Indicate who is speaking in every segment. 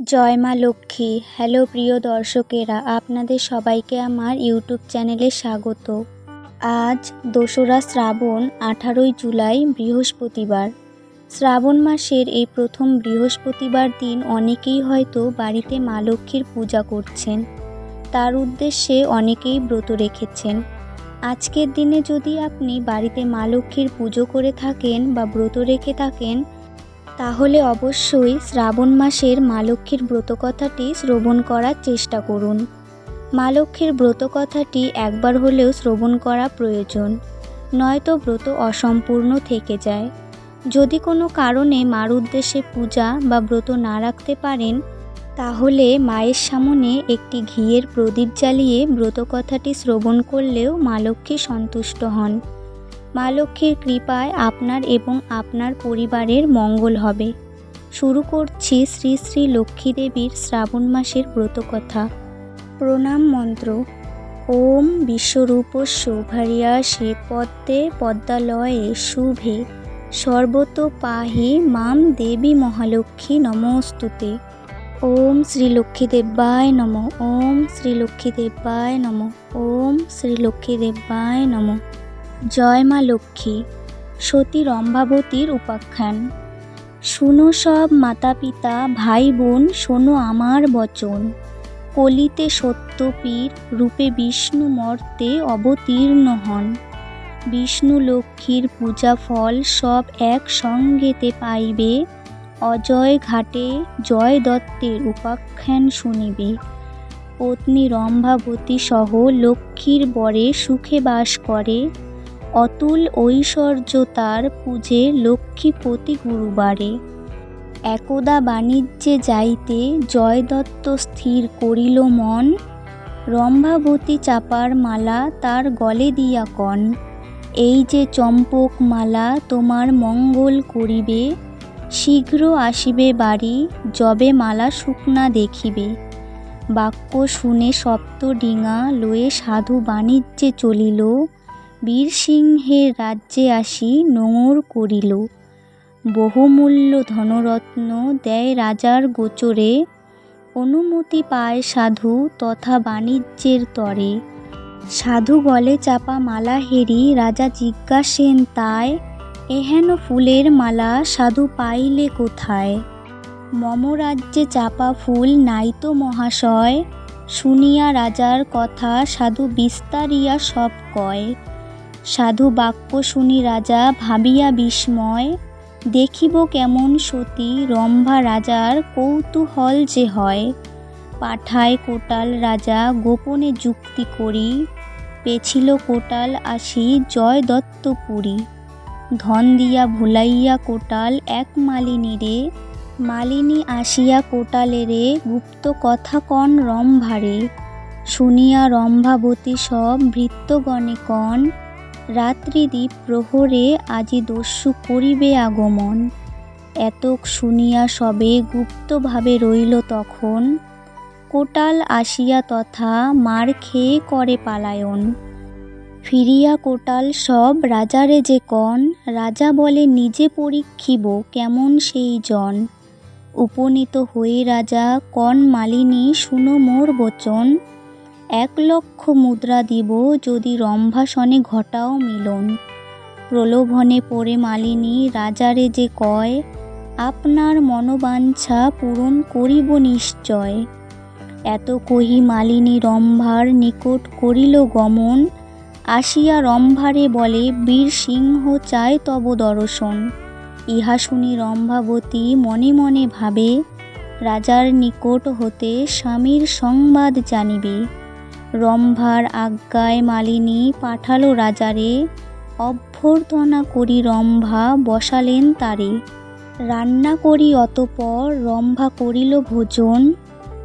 Speaker 1: জয় মা লক্ষ্মী। হ্যালো প্রিয় দর্শকেরা, আপনাদের সবাইকে আমার ইউটিউব চ্যানেলে স্বাগত। আজ দোসরা শ্রাবণ, আঠারোই জুলাই, বৃহস্পতিবার। শ্রাবণ মাসের এই প্রথম বৃহস্পতিবার দিন অনেকেই হয়তো বাড়িতে মা লক্ষ্মীর পূজা করছেন। তার উদ্দেশ্যে অনেকেই ব্রত রেখেছেন। আজকের দিনে যদি আপনি বাড়িতে মা লক্ষ্মীর পুজো করে থাকেন বা ব্রত রেখে থাকেন তাহলে অবশ্যই শ্রাবণ মাসের মা লক্ষ্মীর ব্রতকথাটি শ্রবণ করার চেষ্টা করুন। মা লক্ষ্মীর ব্রতকথাটি একবার হলেও শ্রবণ করা প্রয়োজন, নয়তো ব্রত অসম্পূর্ণ থেকে যায়। যদি কোনো কারণে মার উদ্দেশ্যে পূজা বা ব্রত না রাখতে পারেন, তাহলে মায়ের সামনে একটি ঘিয়ের প্রদীপ জ্বালিয়ে ব্রতকথাটি শ্রবণ করলেও মা লক্ষ্মী সন্তুষ্ট হন। মা লক্ষ্মীর কৃপায় আপনার এবং আপনার পরিবারের মঙ্গল হবে। শুরু করছি শ্রী শ্রী লক্ষ্মী দেবীর শ্রাবণ মাসের ব্রতকথা। প্রণাম মন্ত্র। ওম বিশ্বরূপ শোভারিয়া সে পদ্মে পদ্মালয়ে শুভে। সর্বত পাহি মাম দেবী মহালক্ষ্মী নমস্তুতে। ওম শ্রী লক্ষ্মী দেব্যায় নম। ওম শ্রী লক্ষ্মী দেব্যায় নম। ওম শ্রী লক্ষ্মী দেব্যায় নম। জয় মা লক্ষ্মী, সতী রম্ভাবতীর উপাখ্যান। শুনো সব মাতা পিতা ভাই বোন শোনো আমার বচন। কলিতে সত্যপীর রূপে বিষ্ণু মর্তে অবতীর্ণ হন। বিষ্ণু লক্ষ্মীর পূজা ফল সব এক সঙ্গেতে পাইবে। অজয় ঘাটে জয় দত্তের উপাখ্যান শুনিবে। পত্নী রম্ভাবতী সহ লক্ষ্মীর বরে সুখে বাস করে। অতুল ঐশ্বর্য তার পূজে লক্ষ্মীপতি গুরুবারে। একদা বাণিজ্যে যাইতে জয়দত্ত স্থির করিল মন, রম্ভাবতী চাপার মালা তার গলে দিয়া কন। এই যে চম্পক মালা তোমার মঙ্গল করিবে, শীঘ্র আসিবে বাড়ি, যবে মালা শুকনা দেখিবে। বাক্য শুনে সপ্ত ডিঙা লয়ে সাধু বাণিজ্যে চলিল বীরসিংহের রাজ্যে আসি নোঙর করিল। বহুমূল্য ধনরত্ন দেয় রাজার গোচরে। অনুমতি পায় সাধু তথা বাণিজ্যের তরে। সাধু গলে চাপা মালা হেরি রাজা জিজ্ঞাসেন তাই, এহেন ফুলের মালা সাধু পাইলে কোথায়? মম রাজ্যে চাপা ফুল নাইতো মহাশয়। শুনিয়া রাজার কথা সাধু বিস্তারিয়া সব কয়। সাধু বাক্য শুনি রাজা, ভাবিয়া বিস্ময়। দেখিব কেমন সতী রম্ভা রাজার কৌতূহল যে হয়। পাঠায় কোটাল রাজা গোপনে যুক্তি করি। পেছিল কোটাল আসি জয় দত্তপুরী। ধন দিয়া ভুলাইয়া কোটাল এক মালিনী রে। মালিনী আসিয়া কোটালেরে গুপ্ত কথা কন রম্ভারে শুনিয়া রম্ভাবতী সব ভৃত্যগণে কন রাত্রিদ্বীপ প্রহরে আজি দস্যু করিবে আগমন। এতক শুনিয়া সবে গুপ্তভাবে রইল তখন। কোটাল আসিয়া তথা মার খেয়ে করে পালায়ন। ফিরিয়া কোটাল সব, রাজারে যে কন, রাজা বলে নিজে পরীক্ষিব, কেমন সেই জন? উপনীত হয়ে রাজা, কন মালিনী, শুনো মোর বচন। এক লক্ষ মুদ্রা দিব যদি রম্ভাসনে ঘটাও মিলন। প্রলোভনে পড়ে মালিনী, রাজারে যে কয়, আপনার মনোবাঞ্ছা পূরণ করিব নিশ্চয়। এত কহি মালিনী রম্ভার নিকট করিল গমন, আসিয়া রম্ভারে বলে, বীর সিংহ চায় তব দর্শন। ইহা শুনি রম্ভাবতী মনে মনে ভাবে, রাজার নিকট হতে স্বামীর সংবাদ জানিবে। রম্ভার আজ্ঞায় মালিনী পাঠালো রাজারে। অভ্যর্থনা করি রম্ভা, বসালেন তারে। রান্না করি অতপর, রম্ভা করিল ভোজন।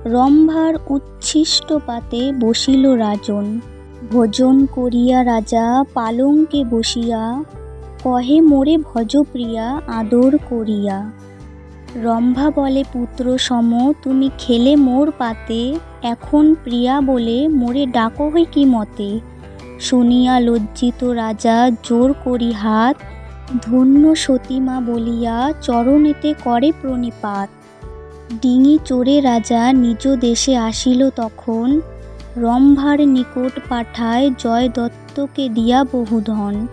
Speaker 1: রম্ভার উচ্ছিষ্ট পাতে বসিল রাজন। ভোজন করিয়া রাজা পালঙ্কে বসিয়া, কহে মোরে ভজপ্রিয়া আদর করিয়া। রম্ভা বলে পুত্র সম তুমি খেলে মোর পাতে। এখন প্রিয়া বলে মোরে ডাকো হই কি মতে? শুনিয়া লজ্জিত রাজা জোর করি হাত, ধন্য সতীমা বলিয়া চরণেতে করে প্রণিপাত। ডিঙি চড়ে রাজা নিজ দেশে আসিল তখন, রম্ভার নিকট পাঠায় জয় দত্তকে দিয়া বহুধন।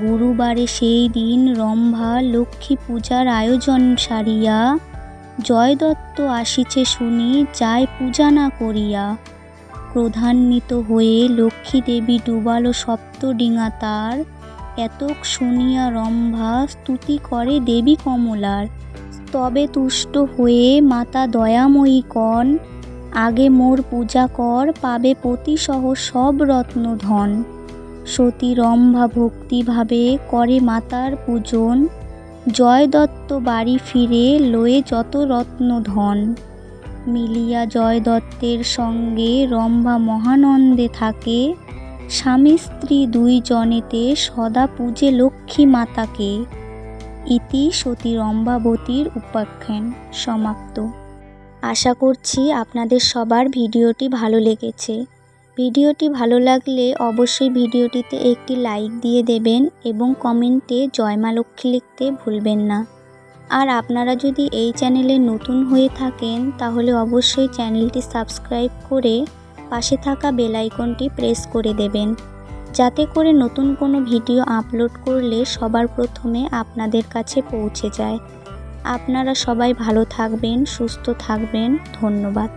Speaker 1: গুরুবারে সেই দিন রম্ভা লক্ষ্মী পূজার আয়োজন সারিয়া জয় দত্ত আসিছে শুনি যায় পূজা না করিয়া। ক্রোধান্বিত হয়ে লক্ষ্মী দেবী ডুবালো সপ্তডিঙা তার। এতক শুনিয়া রম্ভা, স্তুতি করে দেবী কমলার। তবে তুষ্ট হয়ে মাতা দয়াময়ী কন। আগে মোর পূজা কর, পাবে পতিসহ সব রত্ন ধন। সতী রম্ভা ভক্তিভাবে করে মাতার পূজন। জয় দত্ত বাড়ি ফিরে লয়ে যত রত্ন ধন মিলিয়া জয় দত্তের সঙ্গে রম্ভা মহানন্দে থাকে। স্বামী স্ত্রী দুই জনেতে সদা পূজে লক্ষ্মী মাতাকে। ইতি সতী রম্ভাবতীর উপাখ্যান। সমাপ্ত। আশা করছি আপনাদের সবার ভিডিওটি ভালো লেগেছে। ভিডিওটি ভালো লাগলে অবশ্যই ভিডিওটিতে একটি লাইক দিয়ে দেবেন এবং কমেন্টে জয় মা লক্ষ্মী লিখতে ভুলবেন না। আর আপনারা যদি এই চ্যানেলে নতুন হয়ে থাকেন, তাহলে অবশ্যই চ্যানেলটি সাবস্ক্রাইব করে পাশে থাকা বেল আইকনটি প্রেস করে দেবেন। যাতে করে নতুন কোনো ভিডিও আপলোড করলে সবার প্রথমে আপনাদের কাছে পৌঁছে যায়। আপনারা সবাই ভালো থাকবেন, সুস্থ থাকবেন। ধন্যবাদ।